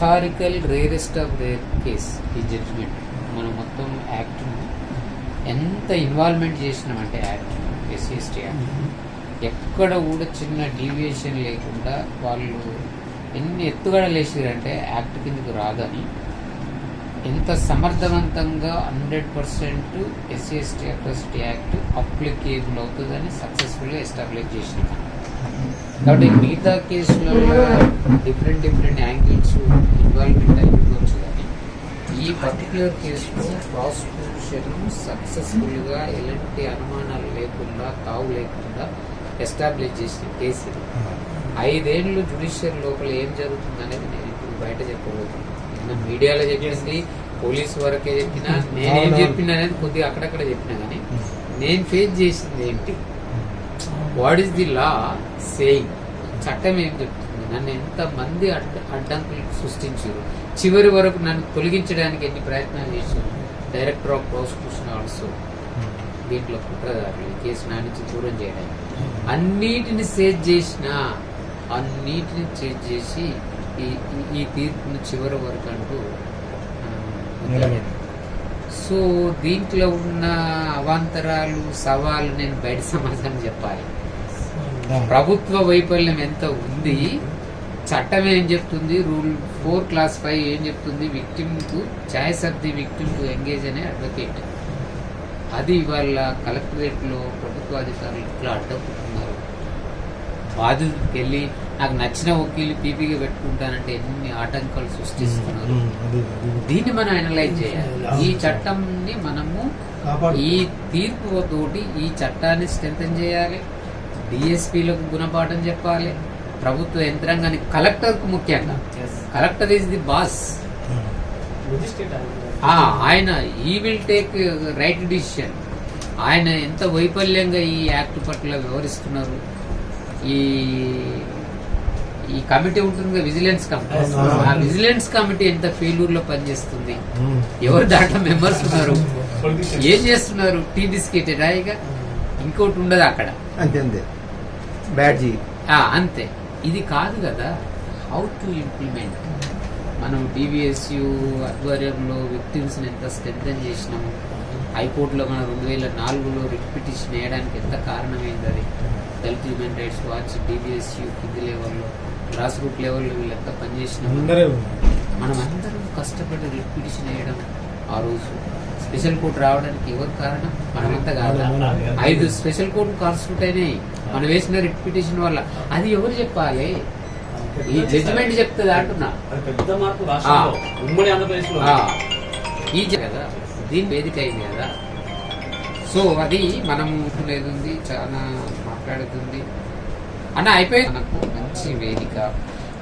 Historical rarest of rare case ఈ judgement మనం మొత్తం యాక్ట్ ఎంత ఇన్వాల్వ్మెంట్ చేసినామంటే యాక్ట్ ఎస్సీ ఎస్టీ యాక్ట్ ఎక్కడ కూడా చిన్న డీవియేషన్ లేకుండా వాళ్ళు ఎన్ని ఎత్తుగడలు వేసారంటే యాక్ట్ కిందకు రాదని. ఎంత సమర్థవంతంగా hundred percent SC ST atrocity act applicable అవుతుందని సక్సెస్ఫుల్గా ఎస్టాబ్లిష్ చేసినాం. కాబట్టి మిగతా కేసులలో డిఫరెంట్ డిఫరెంట్ యాంగిల్స్ ఇన్వాల్వ్మెంట్ అయిపోవచ్చు కానీ ఈ పర్టికులర్ కేసులో ప్రాసిక్యూషన్ సక్సెస్ఫుల్గా ఎలాంటి అనుమానాలు లేకుండా తావు లేకుండా ఎస్టాబ్లిష్ చేసిన కేసు ఇది. ఐదేళ్ళు జుడిషియల్ లోపల ఏం జరుగుతుంది అనేది నేను ఇప్పుడు బయట చెప్పబోతున్నాను. నిన్న మీడియాలో చెప్పింది పోలీసు వరకే చెప్పినా నేనేం చెప్పినా అనేది కొద్దిగా అక్కడక్కడ చెప్పినా కానీ నేను ఫేస్ చేసింది ఏంటి? What is the law saying చట్టం ఏం చెప్తుంది? నన్ను ఎంత మంది అడ్డ అడ్డంకులు సృష్టించారు. చివరి వరకు నన్ను తొలగించడానికి ఎన్ని ప్రయత్నాలు చేశారు. డైరెక్టర్ ఆఫ్ ప్రాసిక్యూషన్ ఆల్సో దీంట్లో కుట్రదారులు కేసు నా నుంచి దూరం చేయడానికి. అన్నిటిని సేజ్ చేసిన అన్నిటిని చేజ్ చేసి ఈ ఈ- తీర్పును చివరి వరకు అంటూ. సో దీంట్లో ఉన్న అవాంతరాలు సవాలు నేను బయట సమాధానం చెప్పాలి. ప్రభుత్వ వైఫల్యం ఎంత ఉంది చట్టం ఏం చెప్తుంది? రూల్ ఫోర్ క్లాస్ ఫైవ్ ఏం చెప్తుంది? విక్టిమ్కు choice of the victim to engage అనే అడ్వకేట్. అది ఇవాళ కలెక్టరేట్లో ప్రభుత్వ అధికారులు ఇట్లా అడ్డుకుంటున్నారు బాధితుడికి వెళ్ళి నాకు నచ్చిన వకీలు పీపీగా పెట్టుకుంటానంటే ఎన్ని ఆటంకాలు సృష్టిస్తున్నారు? దీన్ని మనం అనలైజ్ చేయాలి. ఈ చట్టంని మనము ఈ తీర్పు తోటి ఈ చట్టాన్ని స్ట్రెంథన్ చేయాలి. డిఎస్పీలకు గుణపాఠం చెప్పాలి. ప్రభుత్వ యంత్రాంగానికి కలెక్టర్కు ముఖ్యంగా. కలెక్టర్ ఈజ్ ది బాస్ ఆ, ఆయన ఈ విల్ టేక్ రైట్ డిసిషన్ ఆయన ఎంత వైఫల్యంగా ఈ యాక్ట్ పట్ల వివరిస్తున్నారు ఈ ఈ కమిటీ ఉంటుంది విజిలెన్స్ కమిటీ. ఆ విజిలెన్స్ కమిటీ ఎంత ఫెయిల్యూర్లో పనిచేస్తుంది ఎవరు దాంట్లో మెంబర్స్ ఉన్నారు? ఏం చేస్తున్నారు? టీ బిస్కెట్ రాయిగా? ఇంకోటి ఉండదు అక్కడ. అంతే అంతే. బ్యాడ్జీ ఆ, అంతే. ఇది కాదు కదా హౌ టు ఇంప్లిమెంట్ మనం డివిఎస్యు ఆధ్వర్యంలో విక్టిమ్స్ ఎంత స్ట్రెంథన్ చేసినాము హైకోర్టులో మనం రెండు వేల నాలుగులో రిట్ పిటిషన్ వేయడానికి ఎంత కారణమైంది అది? Dalit human rights watch DVSU కింది లెవెల్లో గ్రాస్ రూట్ లెవెల్లో వీళ్ళు ఎంత పనిచేసినాము మనం అందరం కష్టపడి రిట్ పిటిషన్ వేయడం ఆ రోజు. స్పెషల్ కోర్టు రావడానికి ఎవరు కారణం? మనమంతా కాదా? ఐదు స్పెషల్ కోర్టు కాన్స్టిట్యూట్ అయినాయి మనం వేసిన రిట్ పిటిషన్ వల్ల. అది ఎవరు చెప్పాలి? ఈ జడ్జిమెంట్ చెప్తుంది అంటున్నా. పెద్ద మార్పు ఉమ్మడి ఆంధ్రప్రదేశ్లో ఈ కదా? దీని వేదిక అయింది కదా? సో అది మనం లేదు ఉంది చాలా మాట్లాడుతుంది. అన్న అయిపోయి మనకు మంచి వేదిక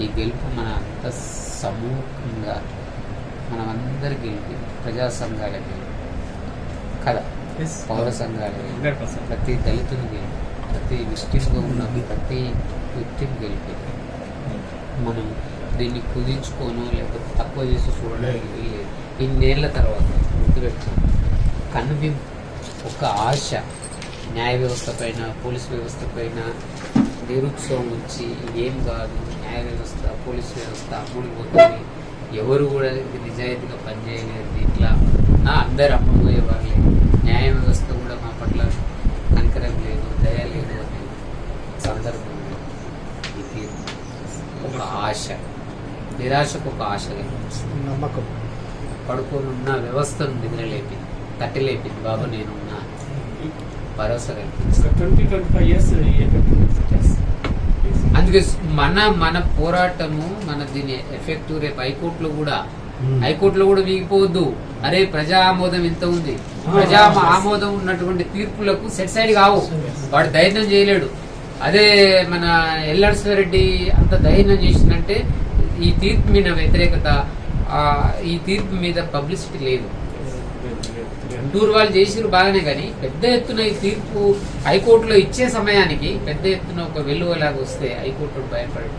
ఈ గెలుపు మన అంత సమూహంగా మనం అందరి గెలిపి ప్రజా సంఘాల గెలుపు కదా? పౌర సంఘాల ప్రతి దళితుని గెలిపి. ప్రతి విక్టిమ్గా ఉన్న ప్రతి విక్టిమ్ గెలిపింది మనం దీన్ని కుదించుకోను లేకపోతే తక్కువ చేసి చూడడానికి వీల్లేదు. ఇన్నేళ్ళ తర్వాత గుర్తుపెట్టుకో. కన్ను ఒక ఆశ న్యాయ వ్యవస్థ పైన పోలీస్ వ్యవస్థ పైన నిరుత్సవం వచ్చి ఏం కాదు న్యాయ వ్యవస్థ పోలీస్ వ్యవస్థ అమ్ముడిపోతుంది ఎవరు కూడా నిజాయితీగా పనిచేయలేరు ఇట్లా అందరు అమ్ముడుపోయే వాళ్ళే న్యాయ వ్యవస్థ కూడా మా పట్ల కనికరం లేదు దయ లేదు అనే సందర్భంలో ఈ తీర్పు ఒక ఆశ. నిరాశకు ఒక ఆశ నమ్మకం. పడుకొని ఉన్న వ్యవస్థను నిద్రలేపింది తట్టి లేపింది బాబు భరోసా ట్వంటీ ఫైవ్ ఇయర్స్ అందుకే మన మన పోరాటము మన దీని ఎఫెక్టివ్ రేపు హైకోర్టులో కూడా. హైకోర్టులో కూడా వీగిపోవద్దు. అరే ప్రజా ఆమోదం ఎంత ఉంది? ప్రజా ఆమోదం ఉన్నటువంటి తీర్పులకు సెట్ సైడ్ కావు. వాడు ధైర్యం చేయలేడు. అదే మన రెడ్డి అంత ధైర్యం చేసిందంటే ఈ తీర్పు మీద వ్యతిరేకత ఈ తీర్పు మీద పబ్లిసిటీ లేదు. గుంటూరు వాళ్ళు చేసిరు బాగానే కానీ పెద్ద ఎత్తున ఈ తీర్పు హైకోర్టులో ఇచ్చే సమయానికి పెద్ద ఎత్తున ఒక వెలువలాగా వస్తే హైకోర్టు భయపడి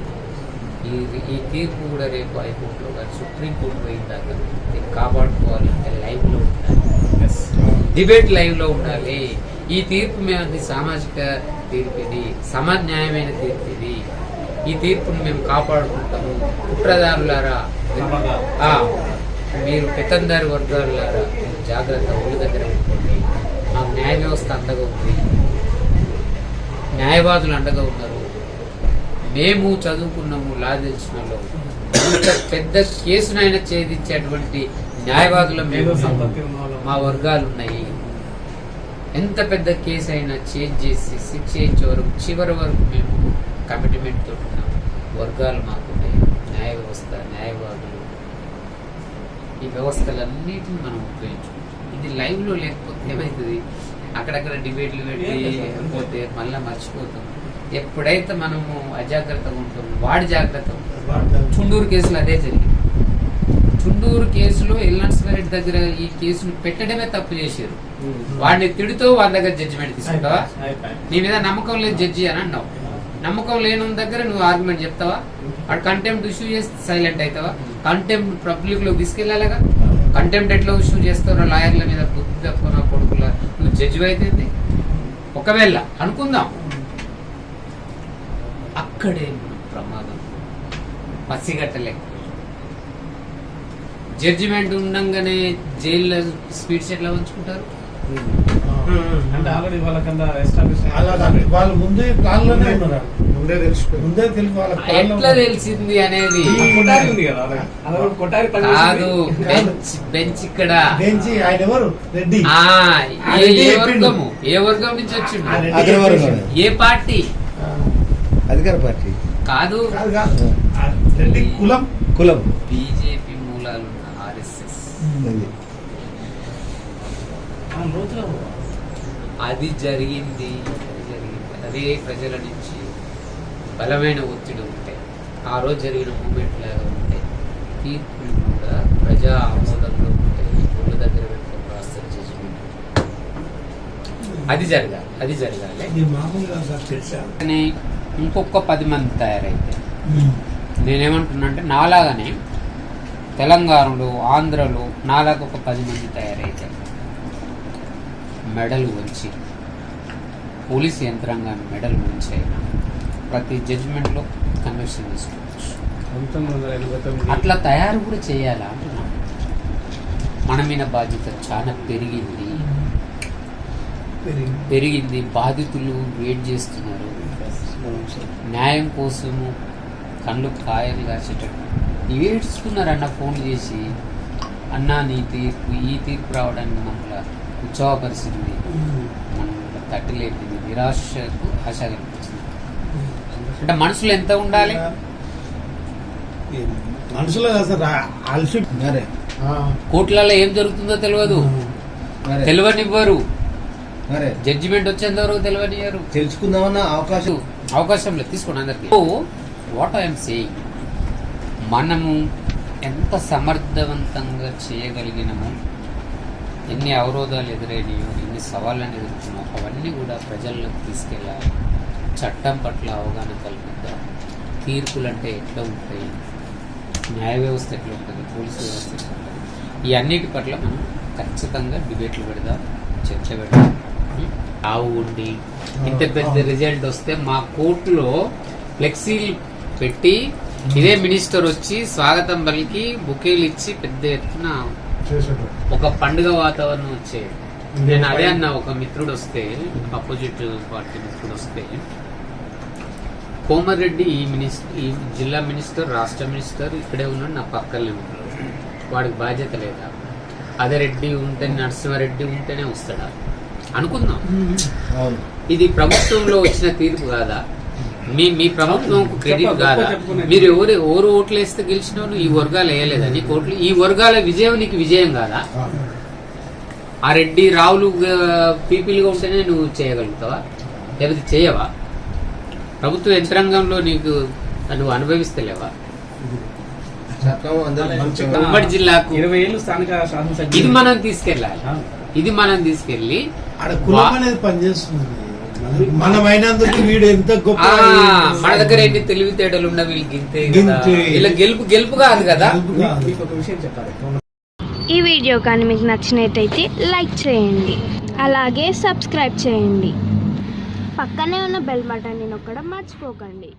ఈ ఈ తీర్పు కూడా రేపు హైకోర్టులో కానీ సుప్రీంకోర్టు పోయిన దాకా దీన్ని కాపాడుకోవాలంటే లైవ్లో ఉండాలి. డిబేట్ లైవ్లో ఉండాలి. ఈ తీర్పు మేము అది సామాజిక తీర్పు ఇది సమన్యాయమైన తీర్పు ఇది ఈ తీర్పును మేము కాపాడుకుంటాము. కుట్రదారులారా మీరు పెత్తందారి వర్గాల జాగ్రత్త ఒళ్ళు దగ్గర పెట్టుకోండి మాకు న్యాయ వ్యవస్థ అండగా ఉంది. న్యాయవాదులు అండగా ఉన్నారు. మేము చదువుకున్నాము లా తెలిసిన. ఇంత పెద్ద కేసునైనా ఛేదించేటువంటి న్యాయవాదుల మేము. మా వర్గాలు ఉన్నాయి ఎంత పెద్ద కేసు అయినా చేంజ్ చేసి శిక్ష ఇచ్చే వరకు చివరి వరకు మేము కమిట్మెంట్తో ఉన్నాం. వర్గాలు మాకు న్యాయ వ్యవస్థ న్యాయవాదులు. ఈ వ్యవస్థలన్నిటిని మనం ఉపయోగించుకుంటాం ఇది లైవ్లో లేకపోతే ఏమవుతుంది అక్కడక్కడ డిబేట్లు పెట్టి పోతే మళ్ళీ మర్చిపోతాం. ఎప్పుడైతే మనము అజాగ్రత్తగా ఉంటామో వాడి జాగ్రత్త. ఉంటాం చుండూరు కేసులో అదే జరిగింది. చుండూరు కేసులో ఎల్నర్స్వరెడ్డి దగ్గర ఈ కేసును పెట్టడమే తప్పు చేశారు. వాడిని తిడుతూ వాళ్ళ దగ్గర జడ్జిమెంట్ తీసుకుంటావా. నీ మీద నమ్మకం లేదు జడ్జి అని అన్నావు. నమ్మకం లేని దగ్గర నువ్వు ఆర్గ్యుమెంట్ చెప్తావా? వాడు కంటెంప్ట్ ఇష్యూ చేస్తే సైలెంట్ అవుతావా? కంటెంప్ట్ పబ్లిక్లో తీసుకెళ్ళాలిగా? కంటెంప్ట్ ఎట్లా ఇష్యూ చేస్తారో లాయర్ల మీద బుద్ధి తక్కువ కొడుకుల? నువ్వు జడ్జి అయితే ఒకవేళ అనుకుందాం. అక్కడే ప్రమాదం. పసిగట్టలే. జడ్జిమెంట్ ఉండంగానే జైల్లో స్పీడ్స్ ఎట్లా ఉంచుకుంటారు. అంటే ఆల్రెడీ వాళ్ళకంతా ఎస్టాబ్లిష్ అలా కాదు. వాళ్ళు ముందే ప్లాన్లోనే ఉన్నారు? ముందే తెలిసిపోయింది. ముందే తెలుసు వాళ్ళ ఎట్లా. తెలిసింది అనేది? ఉంది కదా. అలా పని. బెంచ్ బెంచ్ ఇక్కడ. బెంచి ఆయన ఎవరు? రెడ్డి. ఆ, ఏ రెడ్డి ఏ వర్గం? నుంచి వచ్చిండు. ఏ పార్టీ? అధికార పార్టీ. కాదు. కాదు రెడ్డి కులం. కులం. అది. జరిగింది అది జరిగింది. అదే ప్రజల నుంచి బలమైన ఒత్తిడి ఉంటే ఆ రోజు జరిగిన మూమెంట్ లాగా ఉంటే తీర్పులు కూడా ప్రజా ఆమోదంలో ఉంటాయి ఒళ్ళు దగ్గర పెట్టుకొని రాస్తారు జడ్జిమెంట్ అది జరగాలి అది జరగాలి. ఇంకొక పది మంది తయారైతే నేనేమంటున్నా అంటే నాలాగానే తెలంగాణలో ఆంధ్రలో నాలాగా ఒక పది మంది తయారైతే మెడలు వంచి పోలీస్ యంత్రాంగాన్ని మెడలు అయినా ప్రతి జడ్జిమెంట్లో కన్వర్షన్ తీసుకోవచ్చు. అట్లా తయారు కూడా చేయాలా అంటున్నా. మన మీద బాధ్యత చాలా పెరిగింది. పెరిగింది. బాధితులు వెయిట్ చేస్తున్నారు. న్యాయం కోసము కళ్ళు కాయలు కాసేటట్టు. ఏడ్చుకున్నారన్న ఫోన్ చేసి అన్నా నీ తీర్పు ఈ తీర్పు రావడానికి మమ్మల్ని ఉత్సాహపరిచింది మనం తట్టలేపింది. నిరాశకు ఆశ కనిపించింది అంటే మనసులో ఎంత ఉండాలి? మనుషులు ఆ- అలసి కోర్టులలో ఏం జరుగుతుందో తెలియదు మరే తెలియనివ్వరు మరే జడ్జిమెంట్ వచ్చేంత వరకు తెలియనివ్వరు తెలుసుకుందామన్న అవకాశం. అవకాశం లేదు. తీసుకోండి అందరికి. వాట్ ఐఎమ్ సేయింగ్ మనము ఎంత సమర్థవంతంగా చేయగలిగినమో ఎన్ని అవరోధాలు ఎదురైనాయో ఎన్ని సవాళ్ళని ఎదుర్కొన్నామో అవన్నీ కూడా ప్రజల్లోకి తీసుకెళ్ళాలి. చట్టం పట్ల అవగాహన కల్పిద్దాం. తీర్పులు అంటే ఎట్లా ఉంటాయి? న్యాయ వ్యవస్థ ఎట్లా ఉంటుంది? పోలీసు వ్యవస్థ ఎట్లా ఉంటుంది? ఈ అన్నిటి పట్ల మనం ఖచ్చితంగా డిబేట్లు పెడదాం చర్చ పెడదాం. ఆవు ఉండి ఇంత పెద్ద రిజల్ట్ వస్తే మా కోర్టులో ఫ్లెక్సీలు పెట్టి ఇదే మినిస్టర్ వచ్చి స్వాగతం పలికి బుకేలు ఇచ్చి పెద్ద ఎత్తున. ఒక పండుగ వాతావరణం వచ్చేది నేను అదే అన్న ఒక మిత్రుడు వస్తే అపోజిట్ పార్టీ మిత్రుడు వస్తే కోమరెడ్డి ఈ మినిస్టర్ ఈ జిల్లా మినిస్టర్ రాష్ట్ర మినిస్టర్ ఇక్కడే ఉన్నాడు నా పక్కనే ఉన్నాడు వాడికి బాధ్యత లేదా? అదే రెడ్డి ఉంటే నరసింహారెడ్డి ఉంటేనే వస్తాడా? అనుకుందాం. ఇది ప్రభుత్వంలో వచ్చిన తీర్పు కాదా? మీ మీ ప్రభుత్వం క్రెడిట్ కాదా. మీరు ఎవరు ఎవరు ఓట్లు వేస్తే గెలిచినావు ఈ వర్గాలు వేయలేదా? నీకు ఓట్లు ఈ వర్గాల విజయం నీకు విజయం కాదా ఆ, రెడ్డి రావులు పీపీలుగా ఉంటేనే నువ్వు చేయగలుగుతావా? లేకపోతే చేయవా? ప్రభుత్వ యంత్రాంగంలో నీకు నువ్వు అనుభవిస్తలేవా? ఉమ్మడి జిల్లాకు. ఇది మనం తీసుకెళ్ళాలి. ఇది మనం తీసుకెళ్ళి ఆడ కులం అనేది పనిచేస్తుంది. మనమైనందుకు వీడు ఎంత గొప్ప మన దగ్గర ఎన్ని తెలివితేటలు ఉన్న వీళ్ళకి గింతే. వీళ్ళ గెలుపు గెలుపు కాదు కదా. ఒక విషయం చెప్పాలి. ఈ వీడియో కానీ మీకు నచ్చినట్టయితే లైక్ చేయండి. అలాగే సబ్స్క్రైబ్ చేయండి. పక్కనే ఉన్న బెల్ బటన్ని నొక్కడం మర్చిపోకండి.